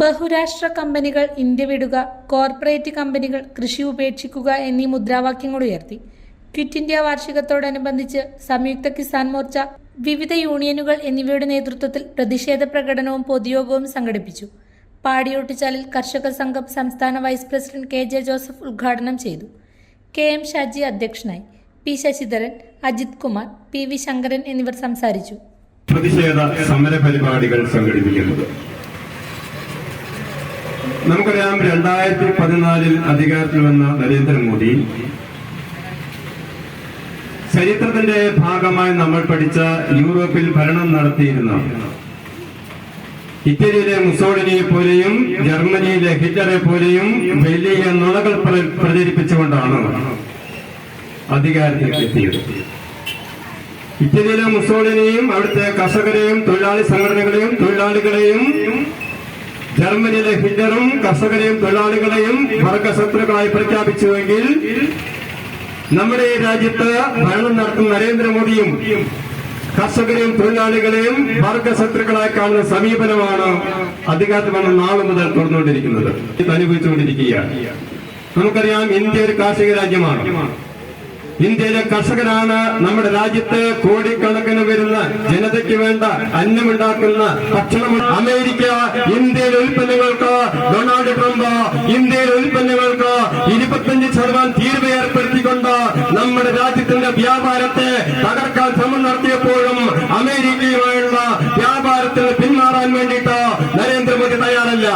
ബഹുരാഷ്ട്ര കമ്പനികൾ ഇന്ത്യ വിടുക കോർപ്പറേറ്റ് കമ്പനികൾ കൃഷി ഉപേക്ഷിക്കുക എന്നീ മുദ്രാവാക്യങ്ങൾ ഉയർത്തി. ക്വിറ്റ് ഇന്ത്യ വാർഷികത്തോടനുബന്ധിച്ച് സംയുക്ത കിസാൻ മോർച്ച വിവിധ യൂണിയനുകൾ എന്നിവയുടെ നേതൃത്വത്തിൽ പ്രതിഷേധ പ്രകടനവും പൊതുയോഗവും സംഘടിപ്പിച്ചു. പാടിയോട്ടിച്ചാലിൽ കർഷക സംഘം സംസ്ഥാന vice president K J Joseph ഉദ്ഘാടനം ചെയ്തു. കെ എം ഷാജി അധ്യക്ഷനായി P Sasidharan Ajith Kumar P V Sankaran എന്നിവർ സംസാരിച്ചു. പ്രതിഷേധ സമര പരിപാടികൾ സംഘടിപ്പിക്കുന്നത്. നമുക്കറിയാം രണ്ടായിരത്തി പതിനാലിൽ അധികാരത്തിൽ വന്ന നരേന്ദ്രമോദി ചരിത്രത്തിന്റെ ഭാഗമായി നമ്മൾ പഠിച്ച യൂറോപ്പിൽ ഭരണം നടത്തിയിരുന്ന ഇറ്റലിയിലെ മുസോളിനിയെ പോലെയും ജർമ്മനിയിലെ ഹിറ്റ്ലറെ പോലെയും വലിയ നുണകൾ പ്ര- പ്രചരിപ്പിച്ചുകൊണ്ടാണ് അധികാരത്തിലേക്ക് എത്തിയത്. ഇറ്റലിയിലെ മുസോളിനെയും അവിടുത്തെ കർഷകരെയും തൊഴിലാളി സംഘടനകളെയും തൊഴിലാളികളെയും ജർമ്മനിയിലെ ഹിറ്റ്ലറും കർഷകരെയും തൊഴിലാളികളെയും വർഗശത്രുക്കളായി പ്രഖ്യാപിച്ചുവെങ്കിൽ നമ്മുടെ ഈ രാജ്യത്ത് ഭരണം നടത്തുന്ന നരേന്ദ്രമോദിയും കർഷകരെയും തൊഴിലാളികളെയും വർഗശത്രുക്കളായി കാണുന്ന സമീപനമാണ് വന്ന നാളെ മുതൽ തുറന്നുകൊണ്ടിരിക്കുന്നത് ഇത് അനുഭവിച്ചുകൊണ്ടിരിക്കുകയാണ്. നമുക്കറിയാം ഇന്ത്യ ഒരു കാർഷിക രാജ്യമാണ്. ഇന്ത്യയിലെ കർഷകരാണ് നമ്മുടെ രാജ്യത്ത് കോടിക്കണക്കിന് വരുന്ന ജനതയ്ക്ക് വേണ്ട അന്നമുണ്ടാക്കുന്ന ഭക്ഷണം. അമേരിക്ക ഇന്ത്യയിലെ ഉൽപ്പന്നങ്ങൾക്ക് ഡൊണാൾഡ് ട്രംപ് ഇന്ത്യയിലെ ഉൽപ്പന്നങ്ങൾക്ക് ഇരുപത്തഞ്ച് ശതമാനം തീരുവ ഏർപ്പെടുത്തിക്കൊണ്ട് നമ്മുടെ രാജ്യത്തിന്റെ വ്യാപാരത്തെ തകർക്കാൻ ശ്രമം നടത്തിയപ്പോഴും അമേരിക്കയുമായുള്ള വ്യാപാരത്തിന് പിന്മാറാൻ വേണ്ടിയിട്ട് നരേന്ദ്രമോദി തയ്യാറല്ല.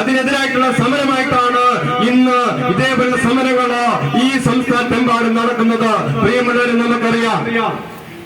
അതിനെതിരായിട്ടുള്ള സമരമായിട്ടാണ് ഇന്ന് ഇതേപോലുള്ള സമരങ്ങൾ ഈ നടക്കുന്നത് പ്രിയമുള്ളവരെ നമുക്കറിയാം.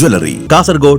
ജ്വല്ലറി. കാസർഗോഡ്